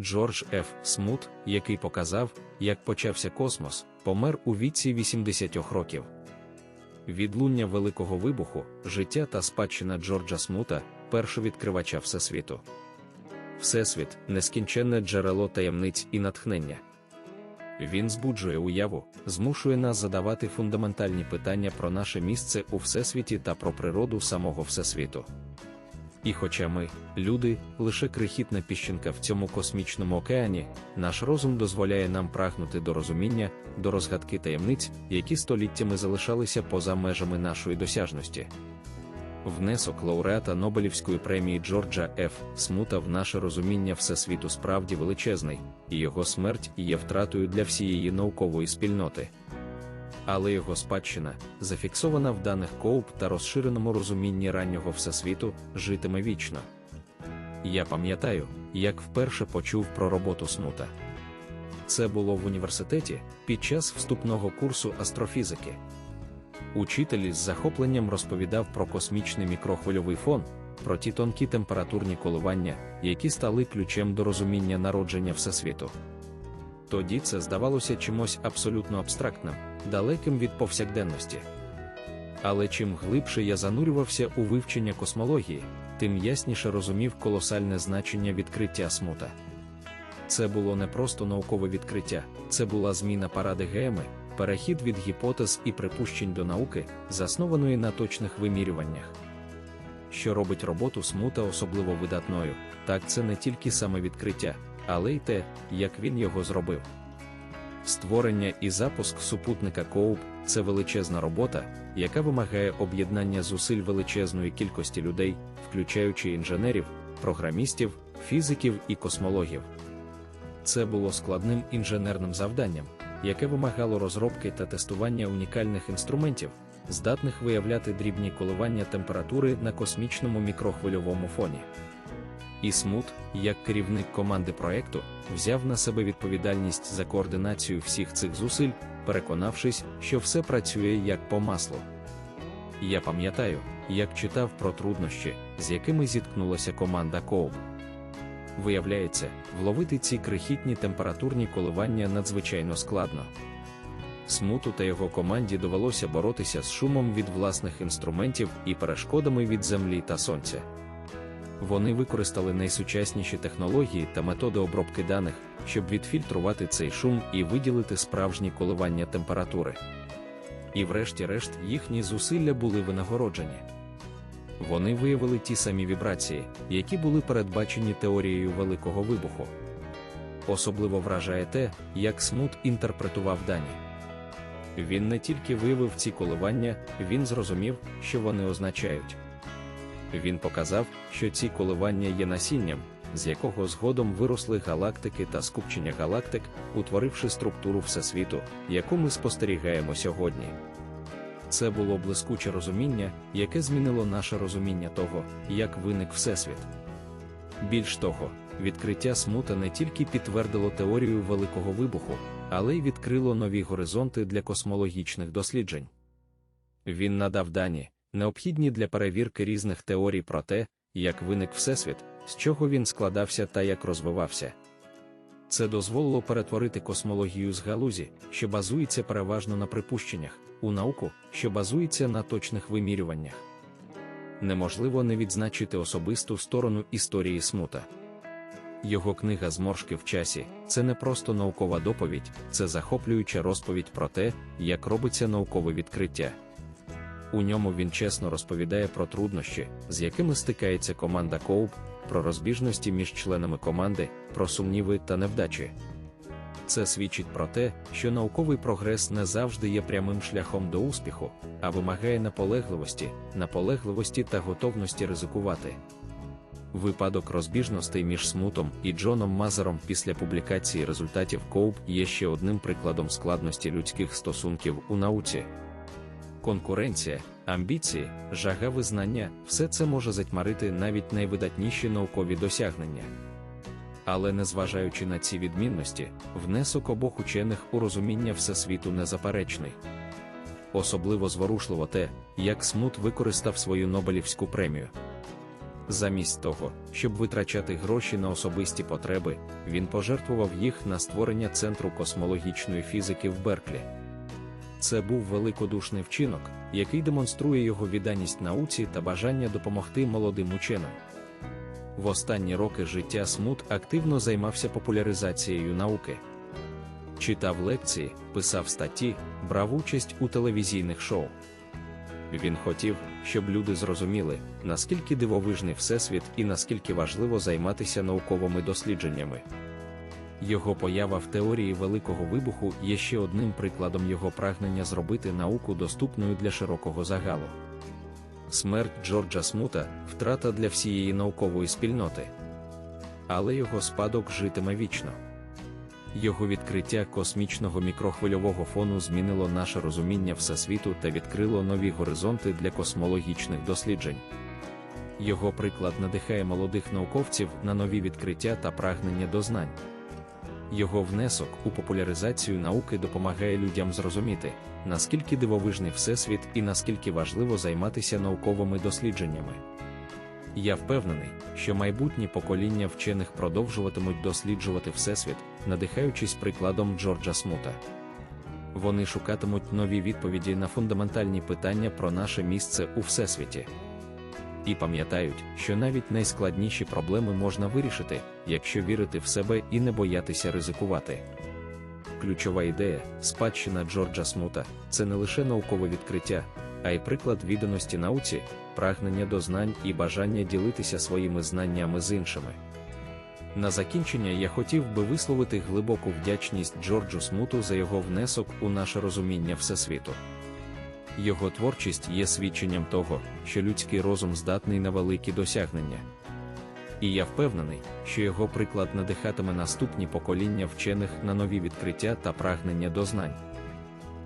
Джордж Ф. Смут, який показав, як почався космос, помер у віці 80 років. Відлуння Великого вибуху, життя та спадщина Джорджа Смута, першовідкривача Всесвіту. Всесвіт нескінченне джерело таємниць і натхнення. Він збуджує уяву, змушує нас задавати фундаментальні питання про наше місце у всесвіті та про природу самого всесвіту. І хоча ми, люди, лише крихітна піщинка в цьому космічному океані, наш розум дозволяє нам прагнути до розуміння, до розгадки таємниць, які століттями залишалися поза межами нашої досяжності. Внесок лауреата Нобелівської премії Джорджа Ф. Смута в наше розуміння всесвіту справді величезний, і його смерть є втратою для всієї наукової спільноти. Але його спадщина, зафіксована в даних Коуп та розширеному розумінні раннього всесвіту, житиме вічно. Я пам'ятаю, як вперше почув про роботу смута. Це було в університеті під час вступного курсу астрофізики. Учитель з захопленням розповідав про космічний мікрохвильовий фон, про ті тонкі температурні коливання, які стали ключем до розуміння народження Всесвіту. Тоді це здавалося чимось абсолютно абстрактним, далеким від повсякденності. Але чим глибше я занурювався у вивчення космології, тим ясніше розумів колосальне значення відкриття смута. Це було не просто наукове відкриття, це була зміна парадигеми, перехід від гіпотез і припущень до науки, заснованої на точних вимірюваннях. Що робить роботу смута особливо видатною, так це не тільки саме відкриття, але й те, як він його зробив. Створення і запуск супутника Коуп це величезна робота, яка вимагає об'єднання зусиль величезної кількості людей, включаючи інженерів, програмістів, фізиків і космологів. Це було складним інженерним завданням, яке вимагало розробки та тестування унікальних інструментів, здатних виявляти дрібні коливання температури на космічному мікрохвильовому фоні. І Смут, як керівник команди проекту, взяв на себе відповідальність за координацію всіх цих зусиль, переконавшись, що все працює як по маслу. Я пам'ятаю, як читав про труднощі, з якими зіткнулася команда Коуп. Виявляється, вловити ці крихітні температурні коливання надзвичайно складно. Смуту та його команді довелося боротися з шумом від власних інструментів і перешкодами від землі та сонця. Вони використали найсучасніші технології та методи обробки даних, щоб відфільтрувати цей шум і виділити справжні коливання температури. І врешті-решт їхні зусилля були винагороджені. Вони виявили ті самі вібрації, які були передбачені теорією Великого вибуху. Особливо вражає те, як Смут інтерпретував дані. Він не тільки виявив ці коливання, він зрозумів, що вони означають. Він показав, що ці коливання є насінням, з якого згодом виросли галактики та скупчення галактик, утворивши структуру Всесвіту, яку ми спостерігаємо сьогодні. Це було блискуче розуміння, яке змінило наше розуміння того, як виник Всесвіт. Більш того, відкриття смута не тільки підтвердило теорію Великого вибуху, але й відкрило нові горизонти для космологічних досліджень. Він надав дані, необхідні для перевірки різних теорій про те, як виник Всесвіт, з чого він складався та як розвивався. Це дозволило перетворити космологію з галузі, що базується переважно на припущеннях, у науку, що базується на точних вимірюваннях. Неможливо не відзначити особисту сторону історії смута. Його книга Зморшки в часі це не просто наукова доповідь, це захоплююча розповідь про те, як робиться наукове відкриття. У ньому він чесно розповідає про труднощі, з якими стикається команда Коуп, про розбіжності між членами команди, про сумніви та невдачі. Це свідчить про те, що науковий прогрес не завжди є прямим шляхом до успіху, а вимагає наполегливості, наполегливості та готовності ризикувати. Випадок розбіжностей між Смутом і Джоном Мазером після публікації результатів Коуп є ще одним прикладом складності людських стосунків у науці. Конкуренція, амбіції, жага визнання все це може затьмарити навіть найвидатніші наукові досягнення. Але незважаючи на ці відмінності, внесок обох учених у розуміння всесвіту незаперечний. Особливо зворушливо те, як Смут використав свою Нобелівську премію. Замість того, щоб витрачати гроші на особисті потреби, він пожертвував їх на створення Центру космологічної фізики в Берклі. Це був великодушний вчинок, який демонструє його відданість науці та бажання допомогти молодим ученим. В останні роки життя Смут активно займався популяризацією науки. Читав лекції, писав статті, брав участь у телевізійних шоу. Він хотів, щоб люди зрозуміли, наскільки дивовижний Всесвіт і наскільки важливо займатися науковими дослідженнями. Його поява в теорії Великого вибуху є ще одним прикладом його прагнення зробити науку доступною для широкого загалу. Смерть Джорджа Смута втрата для всієї наукової спільноти. Але його спадок житиме вічно. Його відкриття космічного мікрохвильового фону змінило наше розуміння Всесвіту та відкрило нові горизонти для космологічних досліджень. Його приклад надихає молодих науковців на нові відкриття та прагнення до знань. Його внесок у популяризацію науки допомагає людям зрозуміти, наскільки дивовижний Всесвіт і наскільки важливо займатися науковими дослідженнями. Я впевнений, що майбутні покоління вчених продовжуватимуть досліджувати Всесвіт, надихаючись прикладом Джорджа Смута. Вони шукатимуть нові відповіді на фундаментальні питання про наше місце у Всесвіті. І пам'ятають, що навіть найскладніші проблеми можна вирішити, якщо вірити в себе і не боятися ризикувати. Ключова ідея, спадщина Джорджа Смута це не лише наукове відкриття, а й приклад відданості науці, прагнення до знань і бажання ділитися своїми знаннями з іншими. На закінчення я хотів би висловити глибоку вдячність Джорджу Смуту за його внесок у наше розуміння Всесвіту. Його творчість є свідченням того, що людський розум здатний на великі досягнення. І я впевнений, що його приклад надихатиме наступні покоління вчених на нові відкриття та прагнення до знань.